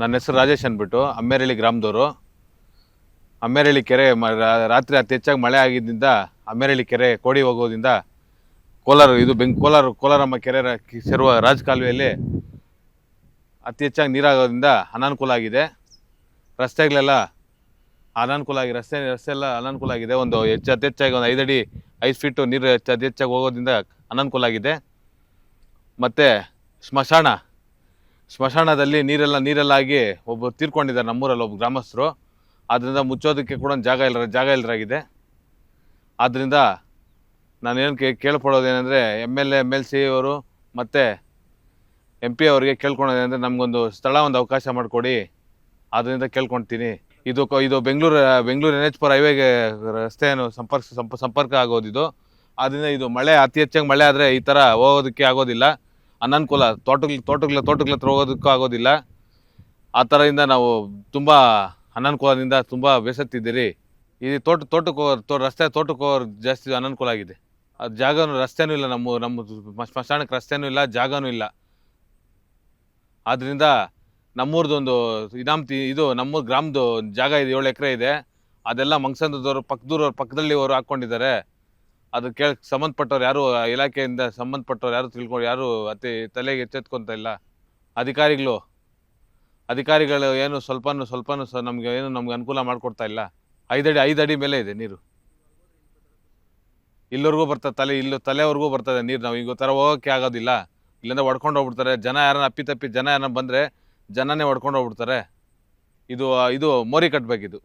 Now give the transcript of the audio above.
ನನ್ನ ಹೆಸರು ರಾಜೇಶ್ ಅಂದ್ಬಿಟ್ಟು, ಅಮ್ಮೇರಳ್ಳಿ ಗ್ರಾಮದವರು. ಅಮ್ಮೇರಳ್ಳಿ ಕೆರೆ ಮ- ರಾತ್ರಿ ಅತಿ ಹೆಚ್ಚಾಗಿ ಮಳೆ ಆಗಿದ್ದರಿಂದ ಅಮ್ಮೇರಳ್ಳಿ ಕೆರೆ ಕೋಡಿ ಹೋಗೋದ್ರಿಂದ ಕೋಲಾರ, ಇದು ಬೆಂಗ್, ಕೋಲಾರ, ಕೋಲಾರಮ್ಮ ಕೆರೆ ಸೇರುವ ರಾಜಕಾಲುವೆಯಲ್ಲಿ ಅತಿ ಹೆಚ್ಚಾಗಿ ನೀರಾಗೋದ್ರಿಂದ ಅನಾನುಕೂಲ ಆಗಿದೆ. ರಸ್ತೆಗಳೆಲ್ಲ ಅನಾನುಕೂಲ ಆಗಿ, ರಸ್ತೆ ರಸ್ತೆ ಎಲ್ಲ ಅನಾನುಕೂಲ ಆಗಿದೆ. ಒಂದು ಹೆಚ್ಚು ಅತಿ ಹೆಚ್ಚಾಗಿ ಒಂದು ಐದಡಿ, ಐದು ಫೀಟು ನೀರು ಹೆಚ್ಚು ಅತಿ ಹೆಚ್ಚಾಗಿ ಹೋಗೋದ್ರಿಂದ ಅನಾನುಕೂಲ ಆಗಿದೆ. ಮತ್ತು ಸ್ಮಶಾನ ಸ್ಮಶಾನದಲ್ಲಿ ನೀರೆಲ್ಲ, ನೀರೆಲ್ಲಾಗಿ ಒಬ್ಬರು ತೀರ್ಕೊಂಡಿದ್ದಾರೆ ನಮ್ಮೂರಲ್ಲಿ ಒಬ್ಬ ಗ್ರಾಮಸ್ಥರು. ಆದ್ದರಿಂದ ಮುಚ್ಚೋದಕ್ಕೆ ಕೂಡ ಜಾಗ ಇಲ್ಲ, ಜಾಗ ಇಲ್ಲರಾಗಿದೆ ಆದ್ದರಿಂದ ನಾನೇನು ಕೇ, ಕೇಳ್ಕೊಳ್ಳೋದೇನೆಂದರೆ M L A, M L C ಅವರು ಮತ್ತು ಎಂ ಪಿ ಅವರಿಗೆ ಕೇಳ್ಕೊಳೋದೇನೆಂದರೆ ನಮಗೊಂದು ಸ್ಥಳ, ಒಂದು ಅವಕಾಶ ಮಾಡಿಕೊಡಿ. ಅದರಿಂದ ಕೇಳ್ಕೊಳ್ತೀನಿ. ಇದು ಇದು ಬೆಂಗಳೂರು ಬೆಂಗಳೂರು ಎನ್ ಎಚ್ ಪುರ ಹೈವೇಗೆ ರಸ್ತೆಯನ್ನು ಸಂಪರ್ಕ, ಸಂಪ, ಸಂಪರ್ಕ ಆಗೋದಿದು. ಆದ್ದರಿಂದ ಇದು ಮಳೆ, ಅತಿ ಹೆಚ್ಚಾಗಿ ಮಳೆ ಆದರೆ ಈ ಥರ ಹೋಗೋದಕ್ಕೆ ಆಗೋದಿಲ್ಲ. ಅನನುಕೂಲ ತೋಟಗಳ ತೋಟಗಳ ತೋಟಗಳ ಹತ್ರ ಹೋಗೋದಕ್ಕೂ ಆಗೋದಿಲ್ಲ ಆ ಥರದಿಂದ ನಾವು ತುಂಬ ಅನನುಕೂಲದಿಂದ ತುಂಬ ಬೇಸತ್ತಿದ್ದೀರಿ ಈ ತೋಟ, ತೋಟಕ್ಕೆ ತೋ, ರಸ್ತೆ ತೋಟಕ್ಕೆ ಹೋಗೋರು ಜಾಸ್ತಿ ಅನನುಕೂಲ ಆಗಿದೆ. ಅದು ಜಾಗನೂ ರಸ್ತೆನೂ ಇಲ್ಲ, ನಮ್ಮ ನಮ್ಮ ಸ್ಮಶಾನಕ್ಕೆ ರಸ್ತೆನೂ ಇಲ್ಲ, ಜಾಗನೂ ಇಲ್ಲ. ಆದ್ದರಿಂದ ನಮ್ಮೂರ್ದೊಂದು ಒಂದು ತಿ ಇದು ನಮ್ಮೂರು ಗ್ರಾಮದ್ದು ಜಾಗ ಇದೆ ಏಳು ಎಕರೆ ಇದೆ. ಅದೆಲ್ಲ ಮಂಗಸಂದ್ರದವ್ರು ಪಕ್ಕದೂರವ್ರು ಪಕ್ಕದಲ್ಲಿ ಅವರು ಹಾಕ್ಕೊಂಡಿದ್ದಾರೆ. ಅದು ಕೇಳ ಸಂಬಂಧಪಟ್ಟವ್ರು ಯಾರು ಇಲಾಖೆಯಿಂದ ಸಂಬಂಧಪಟ್ಟವ್ರು ಯಾರು ತಿಳ್ಕೊಂಡು ಯಾರು ಅತಿ ತಲೆಗೆ ಎಚ್ಚೆತ್ಕೊಂತ ಇಲ್ಲ. ಅಧಿಕಾರಿಗಳು ಅಧಿಕಾರಿಗಳು ಏನು ಸ್ವಲ್ಪನೂ ಸ್ವಲ್ಪನೂ ಸ ನಮಗೆ ಏನು ನಮ್ಗೆ ಅನುಕೂಲ ಮಾಡಿಕೊಡ್ತಾ ಇಲ್ಲ. ಐದಡಿ ಐದು ಅಡಿ ಮೇಲೆ ಇದೆ ನೀರು. ಇಲ್ಲಿವರೆಗೂ ಬರ್ತದೆ ತಲೆ, ಇಲ್ಲಿ ತಲೆವರೆಗೂ ಬರ್ತದೆ ನೀರು. ನಾವು ಈಗ ಥರ ಹೋಗೋಕ್ಕೆ ಆಗೋದಿಲ್ಲ. ಇಲ್ಲಿಂದ ಹೊಡ್ಕೊಂಡು ಹೋಗ್ಬಿಡ್ತಾರೆ. ಜನ ಯಾರನ್ನ ಅಪ್ಪಿ ತಪ್ಪಿ, ಜನ ಯಾರನ್ನ ಬಂದರೆ ಜನನೇ ಹೊಡ್ಕೊಂಡು ಹೋಗ್ಬಿಡ್ತಾರೆ. ಇದು ಇದು ಮೋರಿ ಕಟ್ಟಬೇಕಿದು